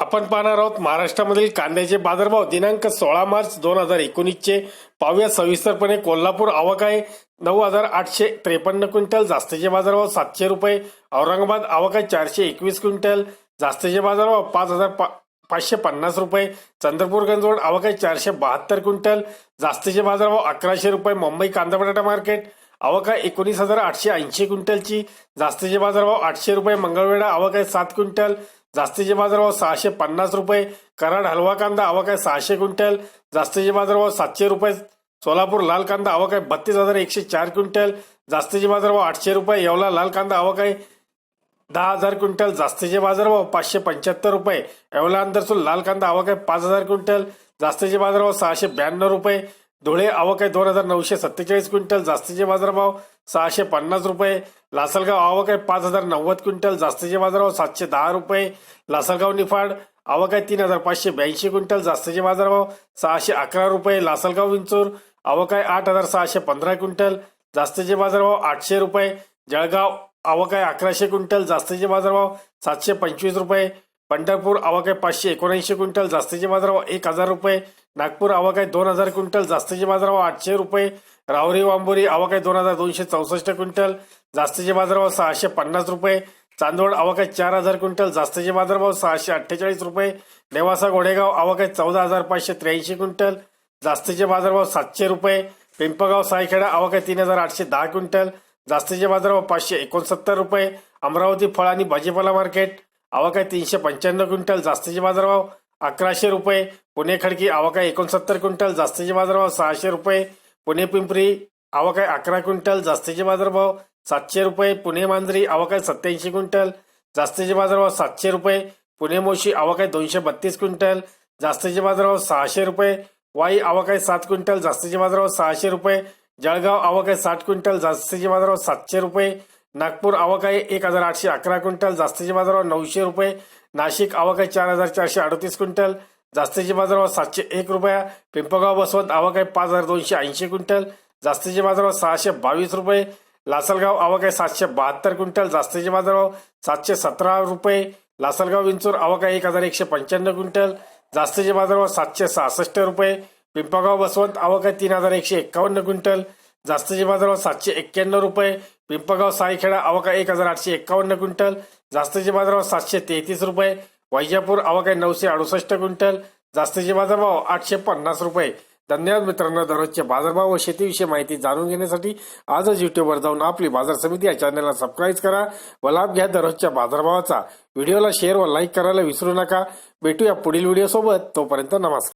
आपण पाहणार आहोत महाराष्ट्रामधील कांद्याचे बाजारभाव दिनांक सोळा मार्च दोन हजार एकोणीसचे. पाहूया सविस्तरपणे कोल्हापूर आवक आहे. नऊ हजार आठशे त्रेपन्न क्विंटल जास्तीचे बाजारभाव सातशे रुपये. औरंगाबाद आवक आहे चारशे एकवीस क्विंटल जास्तीचे बाजारभाव पाच हजार पा पाचशे पन्नास रुपये. चंद्रपूर गंजवड आवक आहे चारशे बहात्तर क्विंटल जास्तीचे बाजारभाव अकराशे रुपये. मुंबई कांदा बटाटा मार्केट आवक आहे एकोणीस हजार आठशे ऐंशी क्विंटलची जास्तीचे बाजारभाव आठशे रुपये. मंगळवेढा आवक आहे सात क्विंटल जास्तीचे बाजारभाव सहाशे पन्नास रुपये कराड हलवा कांदा आवक आहे सहाशे क्विंटल जास्तीचे बाजारभाव सातशे रुपये सोलापूर लाल कांदा आवक आहे बत्तीस हजार एकशे चार क्विंटल जास्तीचे बाजारभाव आठशे रुपये येवला लाल कांदा आवक आहे दहा हजार क्विंटल जास्तीचे बाजारभाव पाचशे पंच्याहत्तर रुपये येवला अंदरसूल लाल कांदा आवक आहे पाच हजार क्विंटल जास्तीचे बाजारभाव सहाशे ब्याण्णव रुपये धुळे आवक आहे दोन हजार नऊशे सत्तेचाळीस क्विंटल जास्तीचे बाजारभाव सहाशे पन्नास रुपये. लासलगाव आवक आहे पाच हजार नव्वद क्विंटल जास्तीचे बाजारभाव सातशे दहा रुपये. लासलगाव निफाड आवक आहे तीन हजार पाचशे ब्याऐंशी क्विंटल जास्तीचे बाजारभाव सहाशे अकरा रुपये. लासलगाव विंचूर आवक आहे आठ हजार सहाशे पंधरा क्विंटल जास्तीचे बाजारभाव आठशे रुपये. जळगाव आवक आहे अकराशे क्विंटल जास्तीचे बाजारभाव सातशे पंचवीस रुपये. पंढरपूर आवक आहे पाचशे एकोणऐंशी क्विंटल जास्तीचे बाजारभाव एक हजार रुपये. नागपूर आवक आहे दोन हजार क्विंटल जास्तीचे बाजारभाव आठशे रुपये. राहुरी वांबोरी आवक आहे दोन हजार दोनशे चौसष्ट क्विंटल जास्तीचे बाजारभाव सहाशे पन्नास रुपये. चांदवड आवक आहे चार हजार क्विंटल जास्तीचे बाजारभाव सहाशे अठ्ठेचाळीस रुपये. नेवासा गोडेगाव आवक आहे चौदा हजार पाचशे त्र्याऐंशी क्विंटल जास्तीचे बाजारभाव सातशे रुपये. पिंपगाव सायखेडा आवक आहे तीन हजार आठशे दहा क्विंटल जास्तीचे बाजारभाव पाचशे एकोणसत्तर रुपये. अमरावती फळ आणि भाजीपाला मार्केट आवक तीनशे पंच्याण्णव क्विंटल जास्तीचे बाजारभाव? अकराशे रुपये. पुणे खडकी आवक एकोणसत्तर क्विंटल जास्तीचे बाजारभाव? सहाशे रुपये. पुणे पिंपरी आवाकाय अकरा क्विंटल जास्तीचे बाजारभाव? सातशे रुपये. पुणे मांजरी आवाकाय सत्याऐंशी क्विंटल जास्तीचे बाजारभाव? सातशे रुपये. पुणे मोशी आवाकाय दोनशे बत्तीस क्विंटल जास्तीचे बाजारभाव? सहाशे रुपये. वाई आवाकाय सात क्विंटल जास्तीचे बाजारभाव? सहाशे रुपये. जळगाव आवक आहे साठ क्विंटल जास्तीचे बाजारभाव? सातशे रुपये. नागपूर आवक आहे एक हजार आठशे अकरा क्विंटल जास्तीचे बाजारावर नऊशे रुपये नाशिक आवक आहे चार हजार चारशे अडतीस क्विंटल जास्तीचे बाजारावर सातशे एक रुपया पिंपगाव बसवंत आवक आहे पाच हजार दोनशे ऐंशी क्विंटल जास्तीचे बाजारावर सहाशे बावीस रुपये लासलगाव आवक आहे सातशे बहात्तर क्विंटल जास्तीचे बाजारावर सातशे सतरा रुपये लासलगाव विंचूर आवक आहे एक हजार एकशे पंच्याण्णव क्विंटल जास्तीचे बाजारावर सातशे सहासष्ट रुपये पिंपगाव बसवंत आवक आहे तीन हजार एकशे एक्कावन्न क्विंटल जास्तीचे बाजारावर सातशे एक्क्याण्णव रुपये पिंपगाव साईखेडा अवका एक हजार आठशे एक्कावन्न क्विंटल. जास्तीचे बाजारभाव सातशे तेहतीस रुपये. वैजापूर आवक आहे नऊशे अडुसष्ट क्विंटल. जास्तीचे बाजारभाव आठशे पन्नास रुपये. धन्यवाद मित्रांनो दररोजचे बाजारभाव व शेतीविषयी माहिती जाणून घेण्यासाठी आजच युट्यूबवर जाऊन आपली बाजार समिती या चॅनलला सबस्क्राईब करा व लाभ घ्या दररोजच्या बाजारभावाचा. व्हिडिओला शेअर व लाईक करायला विसरू नका. भेटूया पुढील व्हिडिओ सोबत. तोपर्यंत नमस्कार.